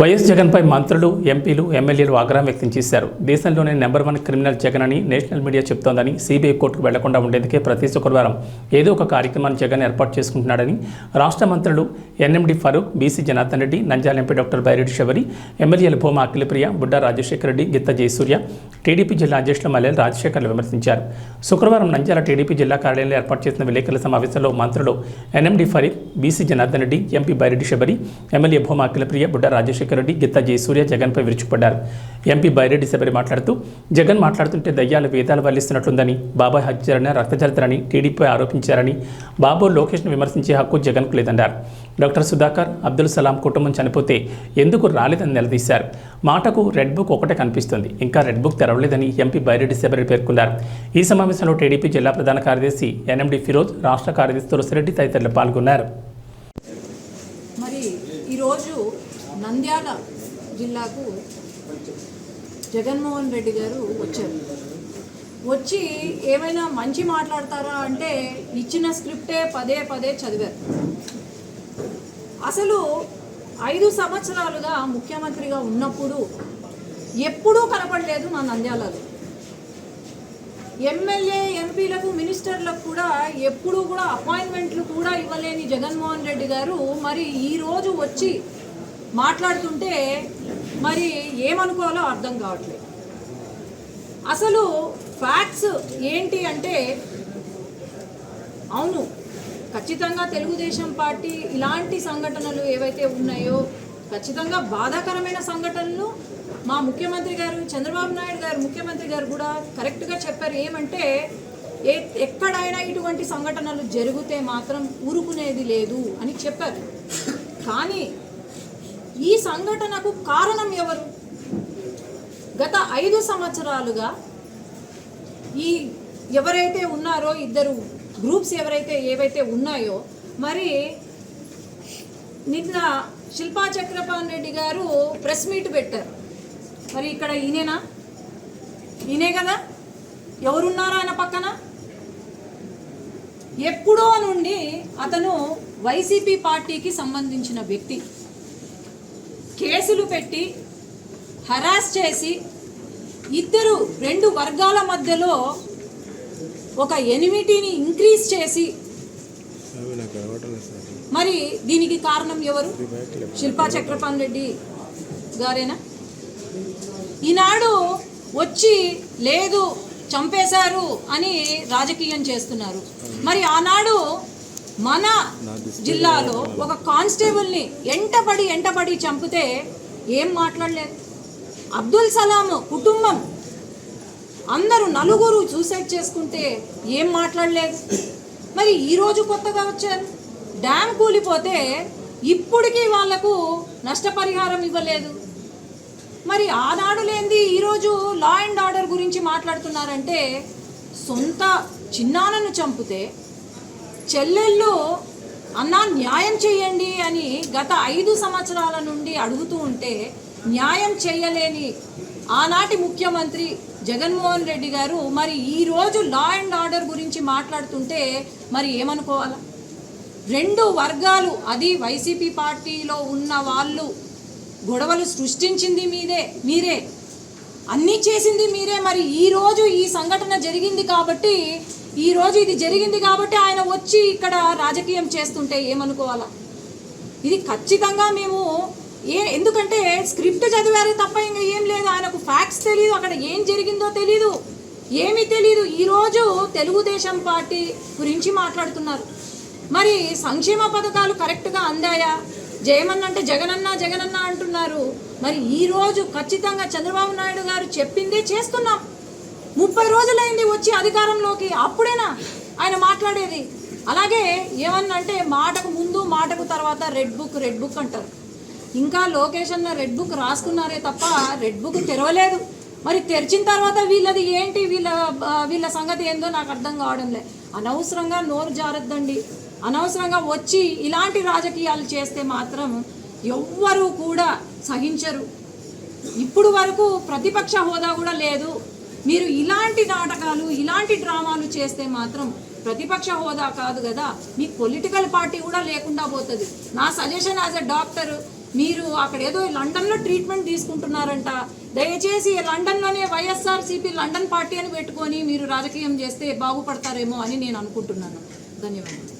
YS జగన్పై మంత్రులు ఎంపీలు ఎమ్మెల్యేలు ఆగ్రహం వ్యక్తం చేశారు. దేశంలోనే నెంబర్ వన్ క్రిమినల్ జగన్ అని నేషనల్ మీడియా చెప్తోందని సిబిఐ కోర్టుకు వెళ్ళకుండా ఉండేందుకే ప్రతి శుక్రవారం ఏదో ఒక కార్యక్రమాన్ని జగన్ ఏర్పాటు చేసుకుంటున్నాడని రాష్ట్ర మంత్రులు NMD Farooq BC Janardhan Reddy నంజాల MP doctor Byreddy Sabari ఎమ్మెల్యేలు భూమా అఖిలప్రియ బుడ్డా రాజశేఖర రెడ్డి గిత్త జయసూర్య టీడీపీ జిల్లా అధ్యక్షులు మల్లెల రాజశేఖర్లు విమర్శించారు. శుక్రవారం నంజాల టీడీపీ జిల్లా కార్యాలయంలో ఏర్పాటు చేసిన విలేకరుల సమావేశంలో మంత్రులు NMD Farooq BC Janardhan Reddy MP Byreddy Shabari MLA Bhuma Akhilapriya Budda Rajasekhara Reddy గిత్త జయసూర్య జగన్పై విరుచుకుపడ్డారు. ఎంపీ బైరెడ్డి శబరి మాట్లాడుతూ జగన్ మాట్లాడుతుంటే దయ్యాలు వేదాలు వల్లిస్తున్నట్లుందని బాబాయ్ హత్యారని రక్తచరిత్రని టీడీపీ ఆరోపించారని బాబు లోకేష్ను విమర్శించే హక్కు జగన్కు లేదన్నారు. డాక్టర్ సుధాకర్ అబ్దుల్ సలాం కుటుంబం చనిపోతే ఎందుకు రాలేదని నిలదీశారు. మాటకు రెడ్ బుక్ ఒకటే కనిపిస్తుంది. ఇంకా రెడ్ బుక్ తెరవలేదని ఎంపీ బైరెడ్డి శబరి పేర్కొన్నారు. ఈ సమావేశంలో టీడీపీ జిల్లా ప్రధాన కార్యదర్శి ఎన్ఎండి ఫిరోజ్ రాష్ట్ర కార్యదర్శి తులసిరెడ్డి తదితరులు పాల్గొన్నారు. ఈరోజు నంద్యాల జిల్లాకు జగన్మోహన్ రెడ్డి గారు వచ్చారు. వచ్చి ఏమైనా మంచి మాట్లాడతారా అంటే ఇచ్చిన స్క్రిప్టే పదే పదే చదివారు. అసలు ఐదు సంవత్సరాలుగా ముఖ్యమంత్రిగా ఉన్నప్పుడు ఎప్పుడూ కనపడలేదు నా నంద్యాలలో. ఎమ్మెల్యే ఎంపీలకు మినిస్టర్లకు కూడా ఎప్పుడూ కూడా అపాయింట్మెంట్లు కూడా ఇవ్వలేని జగన్మోహన్ రెడ్డి గారు మరి ఈరోజు వచ్చి మాట్లాడుతుంటే మరి ఏమనుకోవాలో అర్థం కావట్లేదు. అసలు ఫ్యాక్ట్స్ ఏంటి అంటే అవును ఖచ్చితంగా తెలుగుదేశం పార్టీ ఇలాంటి సంఘటనలు ఏవైతే ఉన్నాయో ఖచ్చితంగా బాధాకరమైన సంఘటనలు మా ముఖ్యమంత్రి గారు చంద్రబాబు నాయుడు గారు ముఖ్యమంత్రి గారు కూడా కరెక్ట్గా చెప్పారు. ఏమంటే ఏ ఎక్కడైనా ఇటువంటి సంఘటనలు జరిగితే మాత్రం ఊరుకునేది లేదు అని చెప్పారు. కానీ ఈ సంఘటనకు కారణం ఎవరు? గత ఐదు సంవత్సరాలుగా ఈ ఎవరైతే ఉన్నారో ఇద్దరు గ్రూప్స్ ఎవరైతే ఏవైతే ఉన్నాయో మరి నిన్న శిల్పా చక్రపాణి రెడ్డి గారు ప్రెస్ మీట్ పెట్టారు. మరి ఇక్కడ ఈయనేనా? ఈయనే కదా? ఎవరున్నారు ఆయన పక్కన? ఎప్పుడో నుండి అతను వైసీపీ పార్టీకి సంబంధించిన వ్యక్తి. కేసులు పెట్టి హరాస్ చేసి ఇద్దరు రెండు వర్గాల మధ్యలో ఒక ఎనిమిటీని ఇంక్రీజ్ చేసి మరి దీనికి కారణం ఎవరు? శిల్పా చక్రపాణి రెడ్డి గారేనా? ఈనాడు వచ్చి లేదు చంపేశారు అని రాజకీయం చేస్తున్నారు. మరి ఆనాడు మన జిల్లాలో ఒక కానిస్టేబుల్ని ఎంటపడి ఎంటపడి చంపితే ఏం మాట్లాడలేదు. అబ్దుల్ సలాం కుటుంబం అందరూ నలుగురు సూసైడ్ చేసుకుంటే ఏం మాట్లాడలేదు. మరి ఈరోజు కొత్తగా వచ్చారు. డ్యామ్ కూలిపోతే ఇప్పటికీ వాళ్ళకు నష్టపరిహారం ఇవ్వలేదు. మరి ఆనాడు లేనిది ఈరోజు లా అండ్ ఆర్డర్ గురించి మాట్లాడుతున్నారంటే సొంత చిన్నాన్నను చంపితే చెల్లెళ్ళు అన్నా న్యాయం చేయండి అని గత ఐదు సంవత్సరాల నుండి అడుగుతూ ఉంటే న్యాయం చేయలేని ఆనాటి ముఖ్యమంత్రి జగన్మోహన్ రెడ్డి గారు మరి ఈరోజు లా అండ్ ఆర్డర్ గురించి మాట్లాడుతుంటే మరి ఏమనుకోవాలా? రెండు వర్గాలు అది వైసీపీ పార్టీలో ఉన్న వాళ్ళు గొడవలు సృష్టించింది మీదే మీరే. అన్నీ చేసింది మీరే. మరి ఈరోజు ఈ సంఘటన జరిగింది కాబట్టి ఈ రోజు ఇది జరిగింది కాబట్టి ఆయన వచ్చి ఇక్కడ రాజకీయం చేస్తుంటే ఏమనుకోవాలా? ఇది ఖచ్చితంగా మేము ఏ ఎందుకంటే స్క్రిప్ట్ చదివారే తప్ప ఇంకా ఏం లేదు. ఆయనకు ఫ్యాక్ట్స్ తెలియదు అక్కడ ఏం జరిగిందో తెలీదు. ఏమీ తెలియదు ఈరోజు తెలుగుదేశం పార్టీ గురించి మాట్లాడుతున్నారు. మరి సంక్షేమ పథకాలు కరెక్ట్గా అందాయా? జయమన్న అంటే జగనన్న జగనన్న అంటున్నారు. మరి ఈ రోజు ఖచ్చితంగా చంద్రబాబు నాయుడు గారు చెప్పిందే చేస్తున్నాం. ముప్పై రోజులైంది వచ్చి అధికారంలోకి అప్పుడేనా ఆయన మాట్లాడేది? అలాగే ఏమన్నా అంటే మాటకు ముందు మాటకు తర్వాత రెడ్ బుక్ రెడ్ బుక్ అంటారు. ఇంకా లోకేష్ అన్న రెడ్ బుక్ రాసుకున్నారే తప్ప రెడ్ బుక్ తెరవలేదు. మరి తెరిచిన తర్వాత వీళ్ళది ఏంటి? వీళ్ళ వీళ్ళ సంగతి ఏందో నాకు అర్థం కావడం లే అనవసరంగా నోరు జారద్దండి. అనవసరంగా వచ్చి ఇలాంటి రాజకీయాలు చేస్తే మాత్రం ఎవ్వరూ కూడా సహించరు. ఇప్పుడు వరకు ప్రతిపక్ష హోదా కూడా లేదు. మీరు ఇలాంటి నాటకాలు ఇలాంటి డ్రామాలు చేస్తే మాత్రం ప్రతిపక్ష హోదా కాదు కదా. మీ పొలిటికల్ పార్టీ కూడా లేకుండా పోతుంది. నా సజెషన్ యాజ్ అ డాక్టర్ మీరు అక్కడ ఏదో లండన్లో ట్రీట్మెంట్ తీసుకుంటున్నారంట. దయచేసి లండన్లోనే వైఎస్ఆర్ సిపి లండన్ పార్టీ అని పెట్టుకొని మీరు రాజకీయం చేస్తే బాగుపడతారేమో అని నేను అనుకుంటున్నాను. ధన్యవాదాలు.